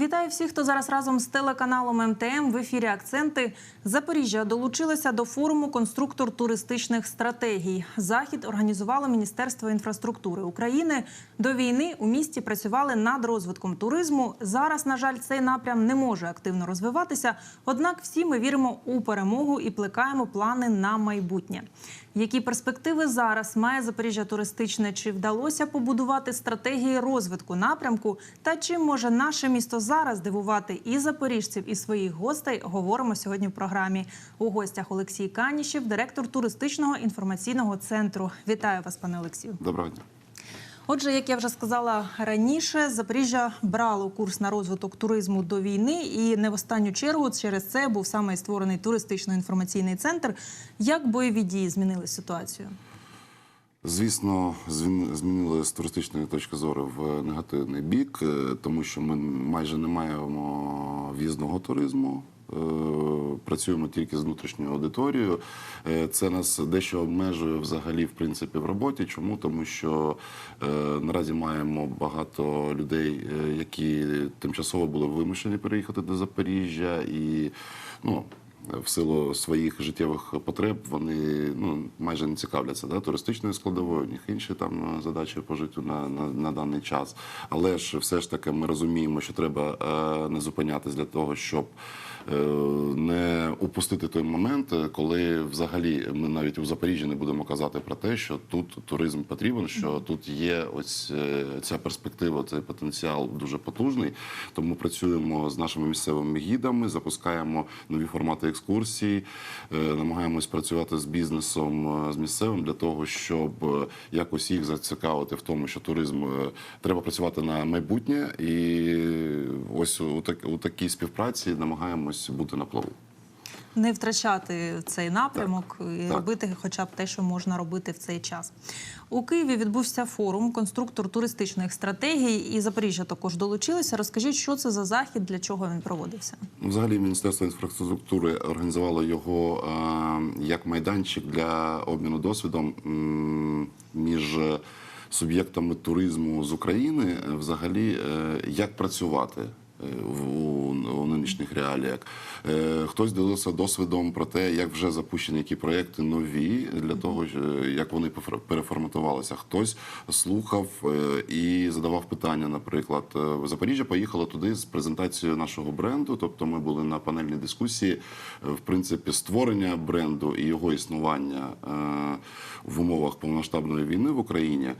Вітаю всіх, хто зараз разом з телеканалом МТМ в ефірі Акценти. Запоріжжя долучилося до форуму конструктор туристичних стратегій. Захід організувало Міністерство інфраструктури України. До війни у місті працювали над розвитком туризму. Зараз, на жаль, цей напрям не може активно розвиватися. Однак всі ми віримо у перемогу і плекаємо плани на майбутнє. Які перспективи зараз має Запоріжжя туристичне? Чи вдалося побудувати стратегії розвитку напрямку? Та чим може наше місто зараз дивувати і запоріжців, і своїх гостей? Говоримо сьогодні в програмі. У гостях Олексій Канішев, директор туристичного інформаційного центру. Вітаю вас, пане Олексію. Доброго дня. Отже, як я вже сказала раніше, Запоріжжя брало курс на розвиток туризму до війни, і не в останню чергу через це був саме створений туристично-інформаційний центр. Як бойові дії змінили ситуацію? Звісно, змінили з туристичної точки зору в негативний бік, е, тому що ми майже не маємо в'їзного туризму. Працюємо тільки з внутрішньою аудиторією. Е, Це нас дещо обмежує взагалі в принципі в роботі. Чому? Тому що е, наразі маємо багато людей, е, які тимчасово були вимушені переїхати до Запоріжжя і ну. В силу своїх життєвих потреб вони ну майже не цікавляться да, туристичною складовою, у них інші там е, задачі по життю на, на, на даний час. Але ж все ж таки ми розуміємо, що треба е, не зупинятись для того, щоб е, не упустити той момент, коли взагалі ми навіть у Запоріжжі не будемо казати про те, що тут туризм потрібен, що тут є ось е, ця перспектива, цей потенціал дуже потужний. Тому працюємо з нашими місцевими гідами, запускаємо нові формати екскурсій, е, намагаємось працювати з бізнесом, е, з місцевим для того, щоб е, якось їх зацікавити в тому, що туризм треба працювати на майбутнє, і ось у так у такій співпраці намагаємось бути на плаву. Не втрачати цей напрямок і Так. робити хоча б те, що можна робити в цей час. У Києві відбувся форум конструктор туристичних стратегій, і Запоріжжя також долучилося. Розкажіть, що це за захід, для чого він проводився? Взагалі, Міністерство інфраструктури організувало його е, як майданчик для обміну досвідом між суб'єктами туризму з України, взагалі, е, як працювати. В у, у нинішніх реаліях Е, хтось ділився досвідом про те, як вже запущені які проекти нові для того, е, як вони переформатувалися. Хтось слухав е, і задавав питання. Наприклад, в Запоріжжя поїхали туди з презентацією нашого бренду. Тобто, ми були на панельній дискусії в принципі створення бренду і його існування е, в умовах повномасштабної війни в Україні.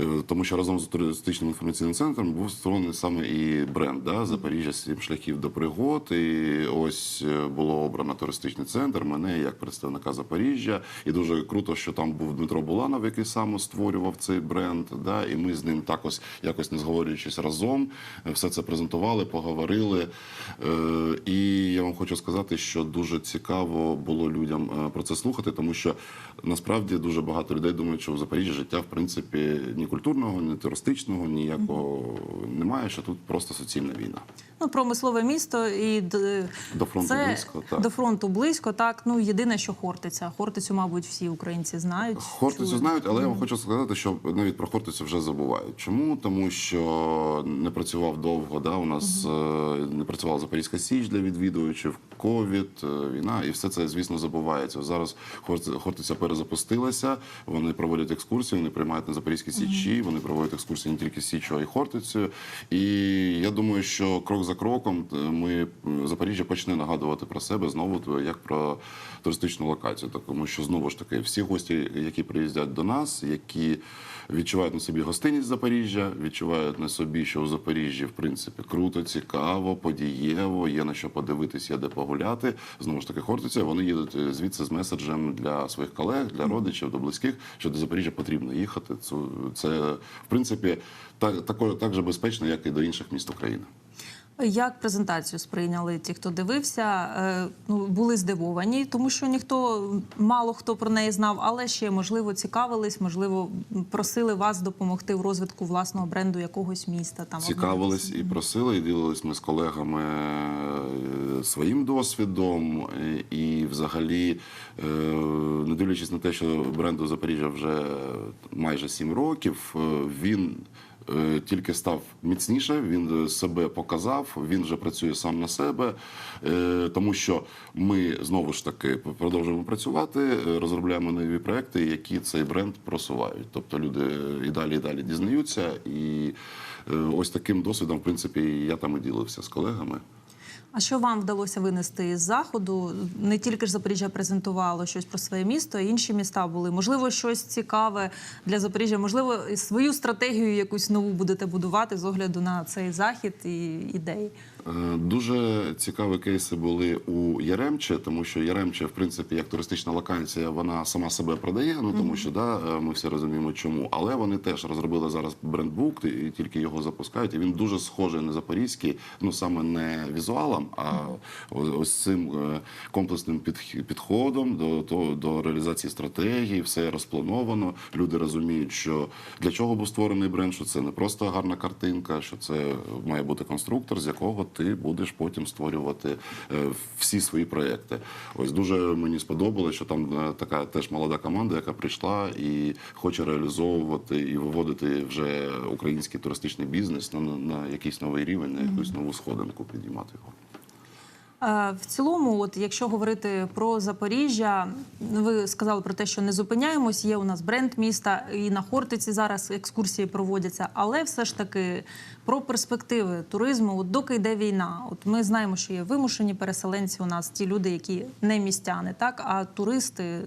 Е, Тому що разом з туристичним інформаційним центром був створений саме і бренд да? Запоріжжя сім шляхів до пригод. І ось е, було обрано туристичний центр. Мене як представника Запоріжжя. І дуже круто, що там був Дмитро Буланов, який сам створював цей бренд. Да? І ми з ним також якось не зговорюючись разом, е, все це презентували, поговорили. І я вам хочу сказати, що дуже цікаво було людям про це слухати, тому що насправді дуже багато людей думають, що в Запоріжжі життя в принципі ні культурного, ні туристичного, ніякого немає. Що тут просто суцільна війна. Ну, промислове місто і До фронту це близько, так. до фронту близько. Так ну єдине, що Хортиця. Хортицю, мабуть, всі українці знають. Хортицю чули. знають, але я вам хочу сказати, що навіть про Хортицю вже забувають. Чому? Тому що не працював довго. Да? У нас е, не працювала Запорізька Січ для відвідувачів, ковід, е, війна, і все це, звісно, забувається. Зараз Хорти- Хортиця перезапустилася. Вони проводять екскурсії, вони приймають на Запорізькій Січі. Вони проводять екскурсії не тільки з Січчю, а й Хортицею. І я думаю, що крок за кроком е, ми е, Запоріжжя почне нагадувати про себе знову як про туристичну локацію. Тому що знову ж таки всі гості, які приїздять до нас, які відчувають на собі гостинність Запоріжжя, відчувають на собі, що у Запоріжжі в принципі круто, цікаво, подієво, є на що подивитись, є де погуляти. Знову ж таки, Хортиця, вони їдуть е, звідси з меседжем для своїх колег, для родичів, до близьких, що до Запоріжжя потрібно їхати. Це, це в принципі так, тако- так же безпечно, як і до інших міст України. Як презентацію сприйняли ті, хто дивився? Е, Ну були здивовані, тому що ніхто мало хто про неї знав, але ще можливо цікавились, можливо, просили вас допомогти в розвитку власного бренду якогось міста. Там Цікавились і просили, і ділились ми з колегами е, своїм досвідом. І, взагалі, е, не дивлячись на те, що бренду Запоріжжя вже майже сім років, він тільки став міцніше. Він е, себе показав. Він вже працює сам на себе, Е, тому що ми знову ж таки продовжуємо працювати, е, розробляємо нові проекти, які цей бренд просувають. Тобто люди і далі і далі дізнаються. І е, ось таким досвідом, в принципі, я там і ділився з колегами. А що вам вдалося винести із заходу? Не тільки ж Запоріжжя презентувало щось про своє місто, а інші міста були. Можливо, щось цікаве для Запоріжжя. Можливо, свою стратегію якусь нову будете будувати з огляду на цей захід і ідеї. Е, Дуже цікаві кейси були у Яремче, тому що Яремче, в принципі, як туристична локація, вона сама себе продає. Ну тому що да, е, ми всі розуміємо, чому. Але вони теж розробили зараз брендбук і тільки його запускають. І він дуже схожий на запорізький, ну саме не візуалом, а ось, цим е, комплексним підходом до, до, до реалізації стратегії. Все розплановано. Люди розуміють, що для чого був створений бренд, що це не просто гарна картинка, що це має бути конструктор, з якого ти будеш потім створювати е, всі свої проекти. Ось дуже мені сподобалося, що там е, така теж молода команда, яка прийшла і хоче реалізовувати і виводити вже український туристичний бізнес на, на, на якийсь новий рівень, на якусь нову сходинку, підіймати його. Е, В цілому, от якщо говорити про Запоріжжя, ви сказали про те, що не зупиняємось. Є у нас бренд міста, і на Хортиці зараз екскурсії проводяться. Але все ж таки про перспективи туризму, от доки йде війна. От ми знаємо, що є вимушені переселенці у нас, ті люди, які не містяни, так а туристи, е,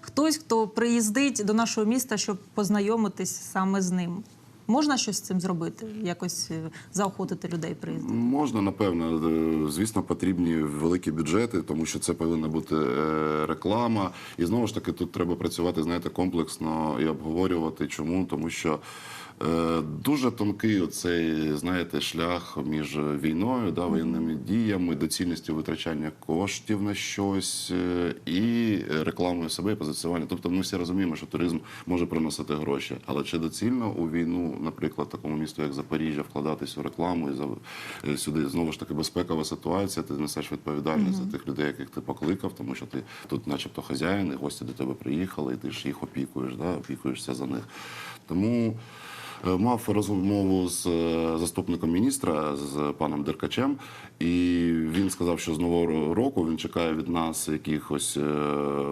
хтось, хто приїздить до нашого міста, щоб познайомитись саме з ним. Можна щось з цим зробити? Якось е, заохотити людей приїздити? Можна, напевно. Е, Звісно, потрібні великі бюджети, тому що це повинна бути е, реклама. І знову ж таки, тут треба працювати, знаєте, комплексно і обговорювати. Чому? Тому що дуже тонкий оцей, знаєте, шлях між війною, да, воєнними діями, доцільністю витрачання коштів на щось е, і рекламою себе і позиціювання. Тобто, ми всі розуміємо, що туризм може приносити гроші, але чи доцільно у війну, наприклад, такому місту, як Запоріжжя, вкладатись у рекламу і за е, сюди знову ж таки безпекова ситуація. Ти несеш відповідальність за тих людей, яких ти покликав, тому що ти тут, начебто, хазяїн, і гості до тебе приїхали, і ти ж їх опікуєш, да, опікуєшся за них. Тому. Е, Мав розмову з е, заступником міністра з паном Деркачем, і він сказав, що з нового року він чекає від нас якихось е,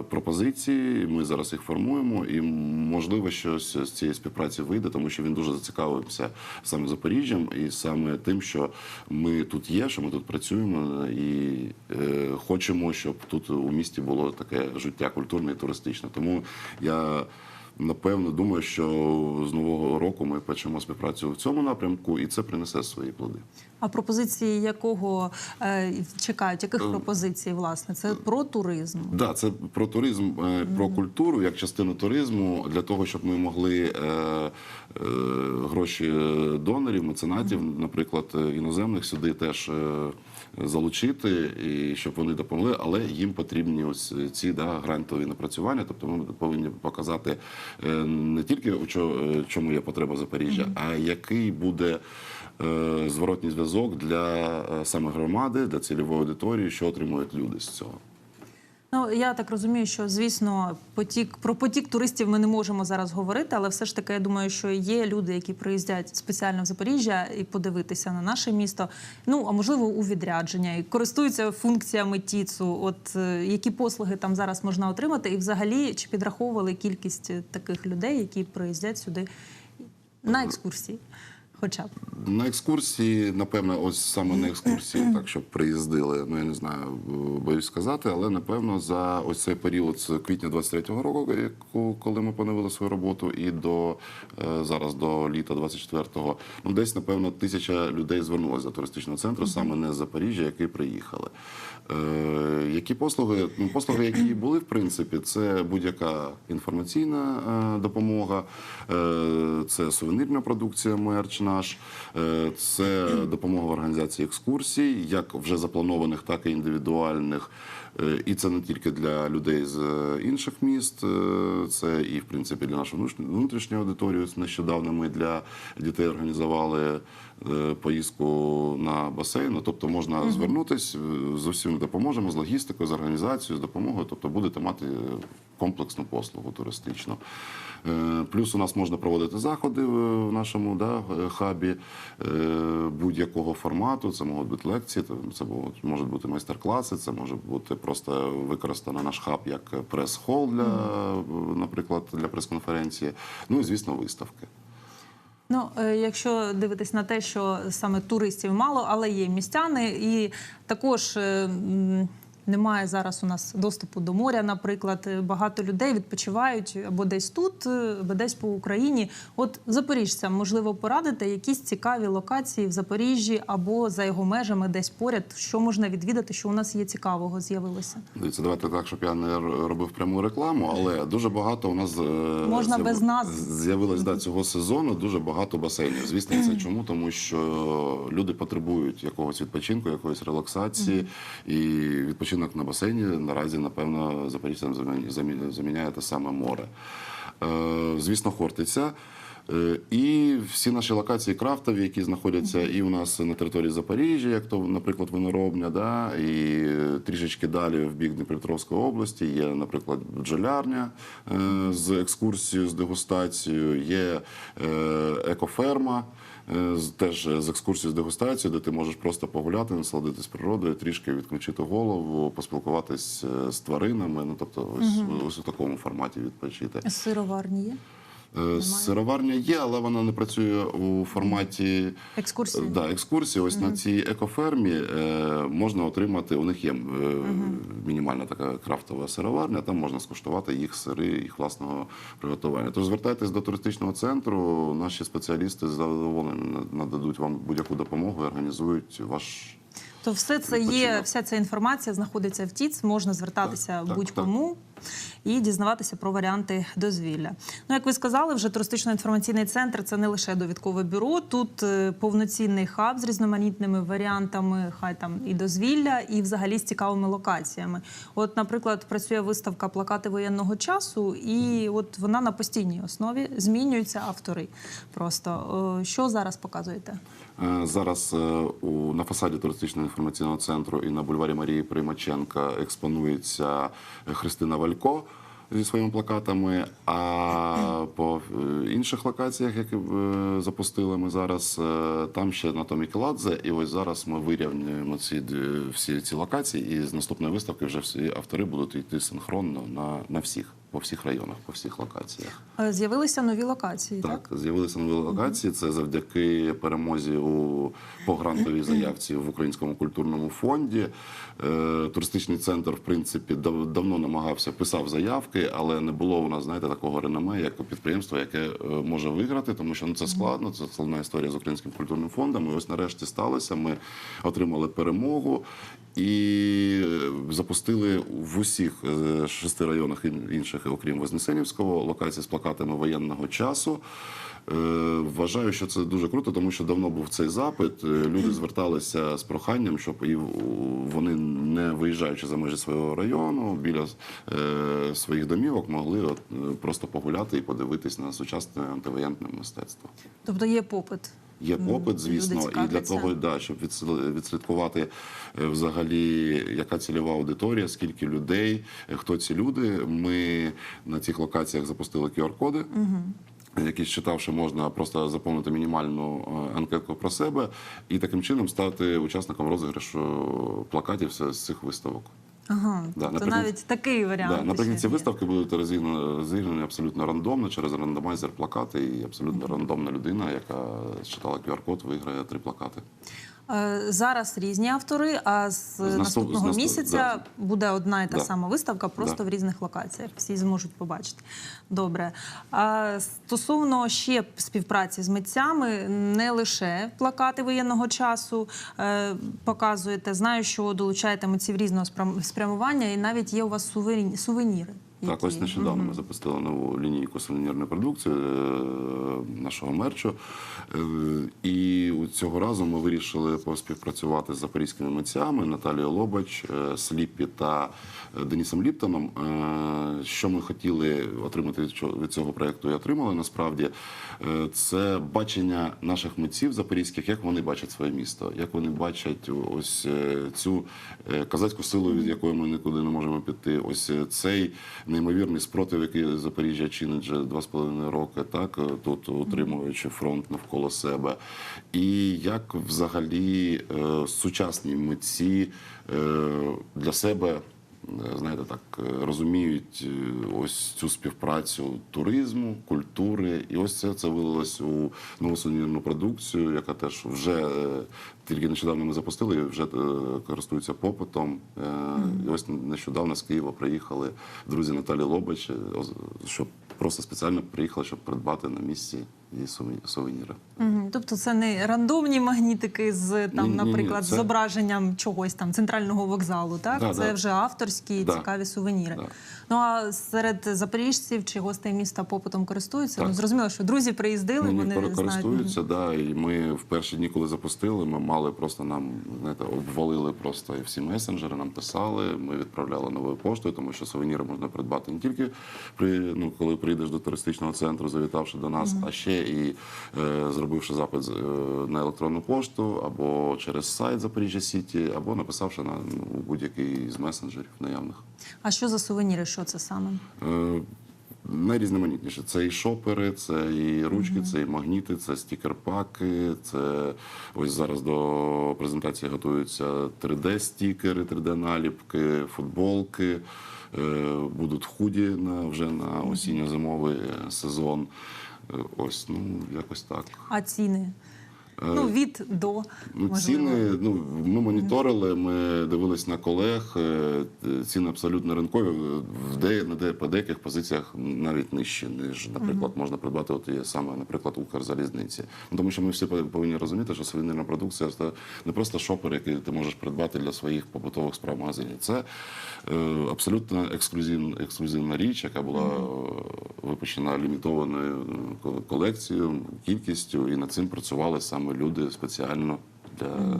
пропозицій. Ми зараз їх формуємо, і можливо, щось з цієї співпраці вийде, тому що він дуже зацікавився саме Запоріжжям і саме тим, що ми тут є, що ми тут працюємо, і хочемо, щоб тут у місті було таке життя культурне і туристичне. Тому я. Напевно, думаю, що з нового року ми почнемо співпрацю в цьому напрямку, і це принесе свої плоди. А пропозиції якого е, чекають? Яких пропозицій, власне? Це про туризм. Да, це про туризм, е, про культуру як частину туризму для того, щоб ми могли е, е, гроші донорів, меценатів, наприклад, е, іноземних сюди теж е, залучити, і щоб вони допомогли, але їм потрібні ось ці да, грантові напрацювання. Тобто ми повинні показати е, не тільки у е, чому є потреба Запоріжжя, а який буде. е, Зворотній зв'язок для саме громади, для цільової аудиторії, що отримують люди з цього. Ну я так розумію, що звісно, потік про потік туристів ми не можемо зараз говорити, але все ж таки я думаю, що є люди, які приїздять спеціально в Запоріжжя і подивитися на наше місто. Ну а можливо у відрядження і користуються функціями ТІЦу. От е, які послуги там зараз можна отримати, і взагалі чи підраховували кількість таких людей, які приїздять сюди на екскурсії, хоча б. На екскурсії, напевно, ось саме на екскурсії, так щоб приїздили. Ну я не знаю, боюсь сказати, але напевно за ось цей період з квітня 23-го року, яку- коли ми поновили свою роботу, і до е, зараз до літа 24-го, ну десь напевно тисяча людей звернулося до туристичного центру, саме не з Запоріжжя, які приїхали. Е, які послуги? Ну, послуги, які були, в принципі, це будь-яка інформаційна е, допомога, е, це сувенірна продукція, мерч наш, е, це допомога в організації екскурсій, як вже запланованих, так і індивідуальних. Е, І це не тільки для людей з е, інших міст, це і в принципі для нашої внутрішньої- аудиторії. Нещодавно ми для дітей організували поїздку на басейн. Ну, Тобто можна звернутися е, з усім допоможемо, з логістикою, з організацією, з допомогою. Тобто будете мати комплексну послугу туристичну. Е, Плюс у нас можна проводити заходи в нашому да, хабі е, будь-якого формату. Це можуть бути лекції, це можуть- бути майстер-класи, це може бути просто використано наш хаб як прес-хол для, е, наприклад, для прес-конференції. Ну і звісно, виставки. Ну, е, якщо дивитись на те, що саме туристів мало, але є містяни, і також е, немає зараз у нас доступу до моря, наприклад. Е, Багато людей відпочивають або десь тут, е, або десь по Україні. От запоріжцям, можливо, порадити якісь цікаві локації в Запоріжжі або за його межами, десь поряд, що можна відвідати, що у нас є цікавого, з'явилося. Дивіться, давайте так, щоб я не робив пряму рекламу, але дуже багато у нас е, Можна без назв. з'явилось да, цього сезону дуже багато басейнів. Звісно, це чому? Тому що люди потребують якогось відпочинку, якоїсь релаксації, і відпочинок на басейні наразі, напевно, запоріжцям замі- замі- заміняє те саме море. Е, Звісно, Хортиця. Е, І всі наші локації крафтові, які знаходяться і у нас на території Запоріжжя, як то, наприклад, виноробня, да, і трішечки далі в бік Дніпропетровської області є, наприклад, бджолярня е, з екскурсією, з дегустацією, є екоферма. Е, Теж з екскурсією з дегустацією, де ти можеш просто погуляти, насолодитись природою, трішки відключити голову, поспілкуватись е, з тваринами. Ну тобто, ось, ось у такому форматі відпочити. Сироварні є Е, Сироварня є, але вона не працює у форматі екскурсії. Е, да, екскурсії. Ось на цій екофермі е, можна отримати. У них є е, мінімальна така крафтова сироварня. Там можна скуштувати їх сири, їх власного приготування. Тож звертайтесь до туристичного центру. Наші спеціалісти з задоволенням нададуть вам будь-яку допомогу і організують ваш. То все це є, вся ця інформація знаходиться в ТІЦ, можна звертатися будь-кому і дізнаватися про варіанти дозвілля. Ну, як ви сказали, вже туристично-інформаційний центр це не лише довідкове бюро. Тут е, повноцінний хаб з різноманітними варіантами, хай там і дозвілля, і взагалі з цікавими локаціями. От, наприклад, працює виставка плакати воєнного часу, і от вона на постійній основі змінюються автори. Просто Е, що зараз показуєте? Е, Зараз е, на фасаді туристично-інформаційного центру і на бульварі Марії Примаченка експонується Христина Валько зі своїми плакатами. А по е, інших локаціях, які запустили ми зараз, там ще Натомі Кіладзе. І ось зараз ми вирівнюємо ці всі ці локації. І з наступної виставки вже всі автори будуть йти синхронно на, на всіх, по всіх районах, по всіх локаціях. Е, З'явилися нові локації, так? Так, з'явилися нові локації. Це завдяки перемозі у погрантовій заявці в Українському культурному фонді. Е, туристичний центр, в принципі, дав- давно намагався писав заявки, але не було у нас, знаєте, такого реноме, як у підприємства, яке е, може виграти, тому що ну це складно. Це складна історія з Українським культурним фондом. І ось нарешті сталося. Ми отримали перемогу. І е, запустили в усіх е, шести районах інших, окрім Вознесенівського, локації з плакатами воєнного часу. Е, Вважаю, що це дуже круто, тому що давно був цей запит. Люди зверталися з проханням, щоб вони, не виїжджаючи за межі свого району, біля своїх домівок, могли просто погуляти і подивитись на сучасне антивоєнне мистецтво. Тобто є попит. Є попит, звісно, і для того, да, щоб відсл- відслідкувати е, взагалі, яка цільова аудиторія, скільки людей, е, хто ці люди. Ми на цих локаціях запустили QR-коди. Які читавши, можна просто заповнити мінімальну е, анкетку про себе і таким чином стати учасником розіграшу плакатів з цих виставок. Ага, Да, тобто навіть такий варіант. Да, наприкінці виставки будуть розігнані абсолютно рандомно через рандомайзер плакати, і абсолютно рандомна людина, яка читала QR-код, виграє три плакати. Е, Зараз різні автори, а з, наступ- наступного з наступ- місяця да. буде одна і та Да. сама виставка, просто Да. в різних локаціях. Всі зможуть побачити. Добре. А стосовно ще співпраці з митцями, не лише плакати воєнного часу е, показуєте. Знаю, що долучаєте митців різного спрям- спрямування, і навіть є у вас сувені- сувеніри. Так, ось нещодавно ми запустили нову лінійку сувенірної продукції е, нашого мерчу. Е, І цього разу ми вирішили поспівпрацювати з запорізькими митцями Наталією Лобач, е, Сліпі та е, Денисом Ліптоном. Е, Що ми хотіли отримати від цього проєкту і отримали насправді, е, це бачення наших митців запорізьких, як вони бачать своє місто, як вони бачать ось цю козацьку силу, від якої ми нікуди не можемо піти. Ось цей неймовірний спротив, який Запоріжжя чинить вже два з половиною роки, так тут утримуючи фронт навколо себе. І як взагалі сучасні митці для себе. Е, Знаєте, так е, розуміють е, ось цю співпрацю туризму, культури, і ось це, це вилилось у нову сувенірну продукцію, яка теж вже тільки нещодавно ми запустили, і вже користується попитом. І ось нещодавно з Києва приїхали друзі Наталі Лобач, щоб просто спеціально приїхали, щоб придбати на місці її сувені- сувеніри. Тобто це не рандомні магнітики з там, наприклад, це- зображенням чогось там центрального вокзалу. Так Да, це да. вже авторські Да. цікаві сувеніри. Да. Ну а серед запоріжців чи гостей міста попитом користуються. Так. Ну зрозуміло, що друзі приїздили, Ну, вони вони знають. користуються, да, і ми в перші дні, коли запустили, ми мали просто нам знаєте, обвалили просто і всі месенджери, нам писали. Ми відправляли новою поштою, тому що сувеніри можна придбати не тільки при ну, коли прийдеш до туристичного центру, завітавши до нас, а ще і е, зробивши запит е, на електронну пошту або через сайт Запоріжжя Сіті, або написавши на ну, будь-який з месенджерів наявних. А що за сувеніри? Що це саме? Е, Найрізноманітніше. Це і шопери, це і ручки, це і магніти, це стікер-паки, це ось зараз до презентації готуються 3D-стікери, 3D-наліпки, футболки. Е, Будуть худі на, вже на осінньо-зимовий сезон. Е, Ось, ну, якось так. А ціни? Ну, від до Е, Ну, можливо. ціни, ну, ми моніторили, ми дивились на колег. е, Ціни абсолютно ринкові. В де, на де, по деяких позиціях навіть нижчі, ніж, наприклад, можна придбати от є саме, наприклад, Укрзалізниці. Ну, тому що ми всі повинні розуміти, що сувенірна продукція це не просто шопер, який ти можеш придбати для своїх побутових справ в магазині. Це е, абсолютно ексклюзивна, ексклюзивна річ, яка була е, випущена лімітованою е, колекцією, кількістю, і над цим працювали саме люди спеціально для.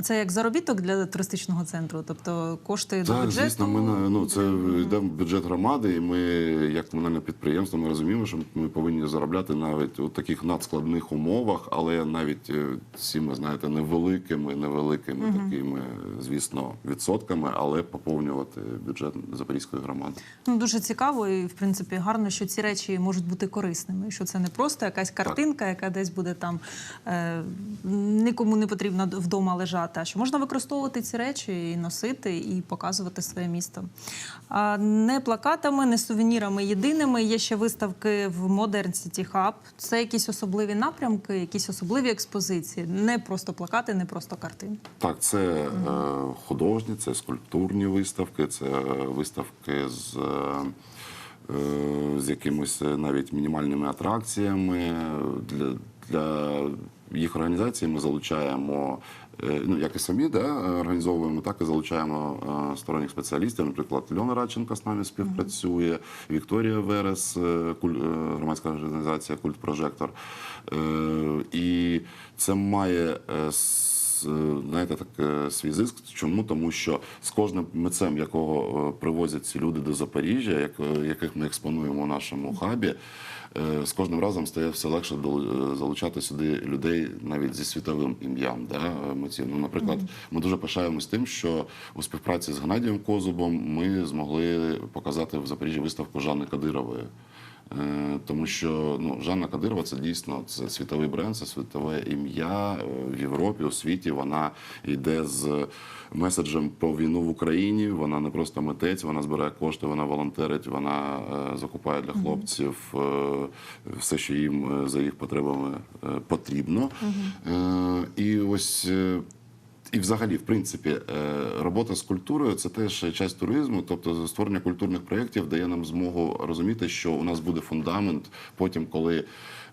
А це як заробіток для туристичного центру? Тобто коштує до Так, бюджету? звісно, ми ну це йде в бюджет громади, і ми, як комунальне підприємство, ми розуміємо, що ми повинні заробляти навіть у таких надскладних умовах, але навіть е, цими, знаєте, невеликими, невеликими такими, звісно, відсотками, але поповнювати бюджет Запорізької громади. Ну, дуже цікаво і, в принципі, гарно, що ці речі можуть бути корисними. Що це не просто якась картинка, яка десь буде там е, нікому не потрібно вдома лежати, а що можна використовувати ці речі і носити, і показувати своє місто. А не плакатами, не сувенірами єдиними. Є ще виставки в Modern City Hub. Це якісь особливі напрямки, якісь особливі експозиції. Не просто плакати, не просто картини. Так, це е, художні, це скульптурні виставки, це виставки з, е, з якимись е, навіть мінімальними атракціями. Для, для їх організації ми залучаємо. Е, Ну, як і самі да, організовуємо, так і залучаємо е, сторонніх спеціалістів. Наприклад, Льона Радченко з нами співпрацює, Вікторія Верес, е, громадська організація Культ Прожектор. І це має знаєте, так свій зиск. Чому? Тому що з кожним митцем, якого привозять ці люди до Запоріжжя, яких ми експонуємо у нашому хабі, з кожним разом стає все легше е, залучати сюди людей навіть зі світовим ім'ям. Да, е. Ну, наприклад, ми дуже пишаємось тим, що у співпраці з Геннадієм Козубом ми змогли показати в Запоріжжі виставку Жанни Кадирової. Е, Тому що ну, Жанна Кадирова це дійсно це світовий бренд, це світове ім'я е, в Європі, у світі. Вона йде з меседжем про війну в Україні. Вона не просто митець, вона збирає кошти, вона волонтерить, вона е, закупає для хлопців все, що їм за їх потребами потрібно. І ось. І взагалі, в принципі, е, робота з культурою це теж часть туризму, тобто створення культурних проєктів дає нам змогу розуміти, що у нас буде фундамент потім, коли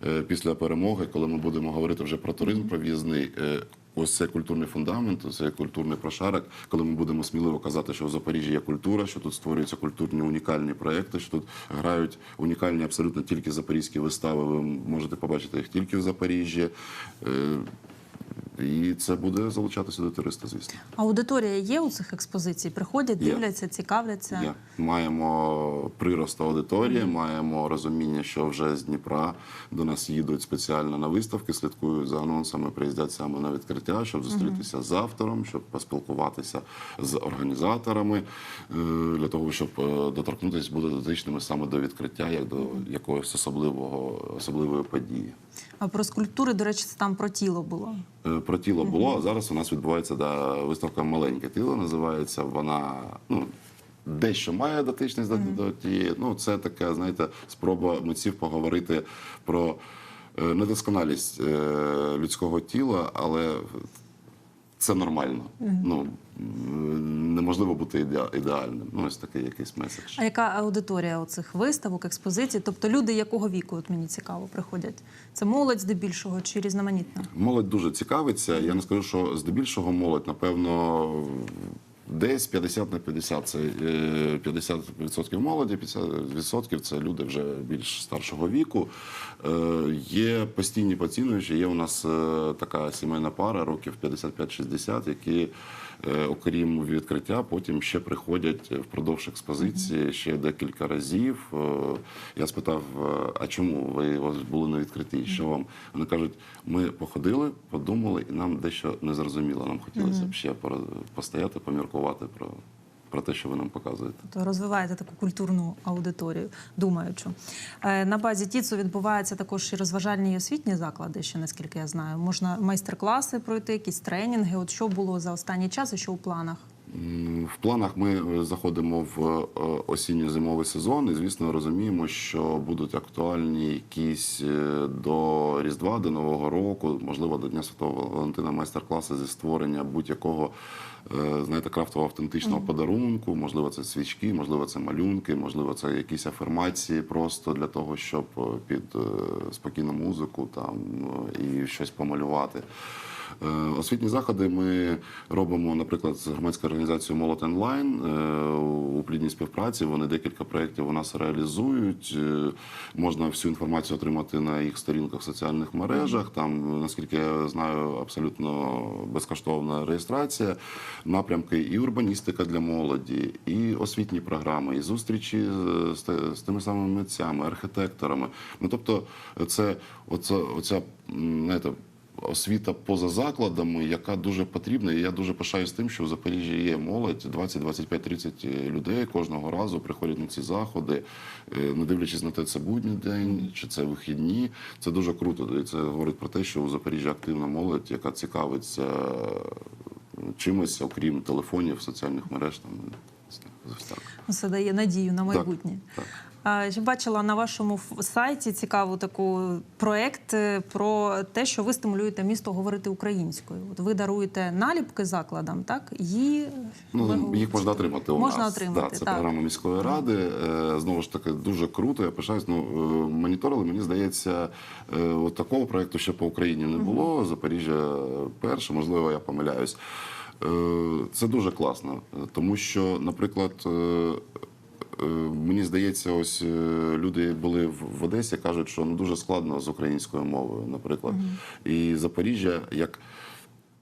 е, після перемоги, коли ми будемо говорити вже про туризм, про в'їзний. е, ось цей культурний фундамент, цей культурний прошарок, коли ми будемо сміливо казати, що в Запоріжжі є культура, що тут створюються культурні унікальні проекти, що тут грають унікальні абсолютно тільки запорізькі вистави. Ви можете побачити їх тільки в Запоріжжі. І це буде залучатися до туриста, звісно. Аудиторія є у цих експозицій? Приходять, Є. дивляться, цікавляться. Є. Маємо прирост аудиторії, маємо розуміння, що вже з Дніпра до нас їдуть спеціально на виставки, слідкують за анонсами, приїздять саме на відкриття, щоб зустрітися з автором, щоб поспілкуватися з організаторами, е, для того, щоб е, доторкнутися, бути дотичними саме до відкриття, як до якогось особливого особливої події. А про скульптури, до речі, це там про тіло було. Е, Про тіло було, а зараз у нас відбувається да, виставка Маленьке тіло називається. Вона ну, дещо має дотичність до, до тієї. Ну, це така, знаєте, спроба митців поговорити про е, недосконалість е, людського тіла, але це нормально. Ну, неможливо бути ідеа- ідеальним. Ну, ось такий якийсь меседж. А яка аудиторія оцих виставок, експозицій? Тобто люди якого віку, от мені цікаво, приходять? Це молодь здебільшого чи різноманітна? Молодь дуже цікавиться. Я не скажу, що здебільшого молодь, напевно, десь 50 на 50. Це е, 50% молоді, 50% це люди вже більш старшого віку. Е, Є постійні поцінювачі. Є у нас е, така сімейна пара років 55-60, які. е, Окрім відкриття, потім ще приходять впродовж експозиції ще декілька разів. Я спитав, а чому ви ось були на відкритті? Що вам? Вони кажуть, ми походили, подумали, і нам дещо не зрозуміло. Нам хотілося б ще постояти, поміркувати про, про те, що ви нам показуєте. Тобто розвиваєте таку культурну аудиторію, думаючу. Е, На базі ТІЦу відбуваються також і розважальні і освітні заклади, ще наскільки я знаю. Можна майстер-класи пройти, якісь тренінги. От що було за останній час і що у планах? В планах ми е, заходимо в е, осінньо-зимовий сезон, і звісно розуміємо, що будуть актуальні якісь до Різдва, до Нового року, можливо, до Дня Святого Валентина майстер-класи зі створення будь-якого знаєте, крафтового автентичного подарунку. Можливо, це свічки, можливо, це малюнки, можливо, це якісь афірмації просто для того, щоб е, під е, спокійну музику там е, і щось помалювати. Е, Освітні заходи ми робимо, наприклад, з громадською організацією Молот онлайн е, у плідній співпраці. Вони декілька проєктів у нас реалізують. Е, Можна всю інформацію отримати на їх сторінках в соціальних мережах. Там, наскільки я знаю, абсолютно безкоштовна реєстрація, напрямки і урбаністика для молоді, і освітні програми, і зустрічі з, тими самими митцями, архітекторами. Ну тобто, це оця, оця знаєте, освіта поза закладами, яка дуже потрібна. І я дуже пишаюсь тим, що в Запоріжжі є молодь 20, 25, 30 людей кожного разу приходять на ці заходи, е, не дивлячись на те, це будній день чи це вихідні. Це дуже круто. І це говорить про те, що у Запоріжжі активна молодь, яка цікавиться е, чимось, окрім телефонів, соціальних мереж. Там, так. Це дає надію на майбутнє. так. А, ще бачила на вашому сайті цікаву таку проект е, про те, що ви стимулюєте місто говорити українською. От ви даруєте наліпки закладам, так? Її Ну, їх можна отримати у Можна нас. отримати, Да, це так. програма міської ради. Е, Знову ж таки, дуже круто. Я пишаюсь. Ну, е, моніторили, мені здається, е, от такого проєкту ще по Україні не було. Запоріжжя перше, можливо, я помиляюсь. Е, Це дуже класно, е, тому що, наприклад, е, е, мені здається, ось е, люди були в Одесі, кажуть, що ну дуже складно з українською мовою, наприклад. І Запоріжжя як.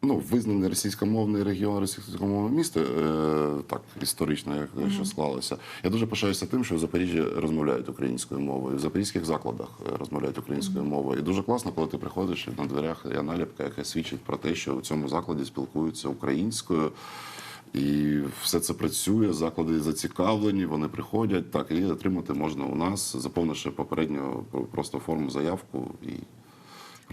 Ну, визнаний російськомовний регіон, російськомовне місто, е, так історично, як що склалося. Я дуже пишаюся тим, що в Запоріжжі розмовляють українською мовою, в запорізьких закладах е, розмовляють українською мовою. І дуже класно, коли ти приходиш і на дверях є наліпка, яка свідчить про те, що у цьому закладі спілкуються українською. І все це працює, заклади зацікавлені, вони приходять. Так, і отримати можна у нас, заповнивши попередньо просто форму заявку і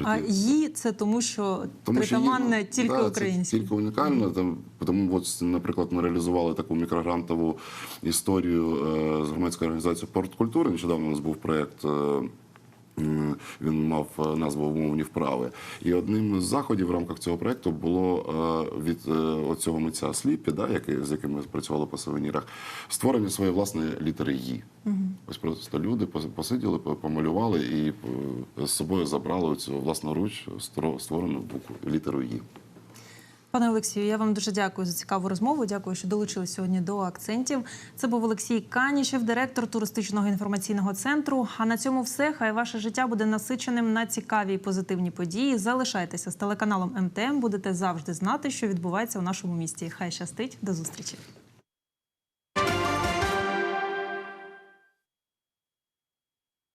А її це тому, що притаманне є, тільки да, українське. Це тільки унікально. Там, тому, от, наприклад, ми реалізували таку мікрогрантову історію е, з громадською організацією Порт культури. Нещодавно у нас був проєкт. Е, Він мав е, назву умовні вправи. І одним з заходів в рамках цього проекту було е, від оцього митця Сліпі, да, який, з яким ми працювали по сувенірах, створення своєї власної літери «Ї». Ось просто люди пос- посиділи, помалювали і з собою забрали цю власноруч створену букву літеру «Ї». Пане Олексію, я вам дуже дякую за цікаву розмову. Дякую, що долучились сьогодні до акцентів. Це був Олексій Канішев, директор туристичного інформаційного центру. А на цьому все. Хай ваше життя буде насиченим на цікаві і позитивні події. Залишайтеся з телеканалом МТМ. Будете завжди знати, що відбувається у нашому місті. Хай щастить. До зустрічі.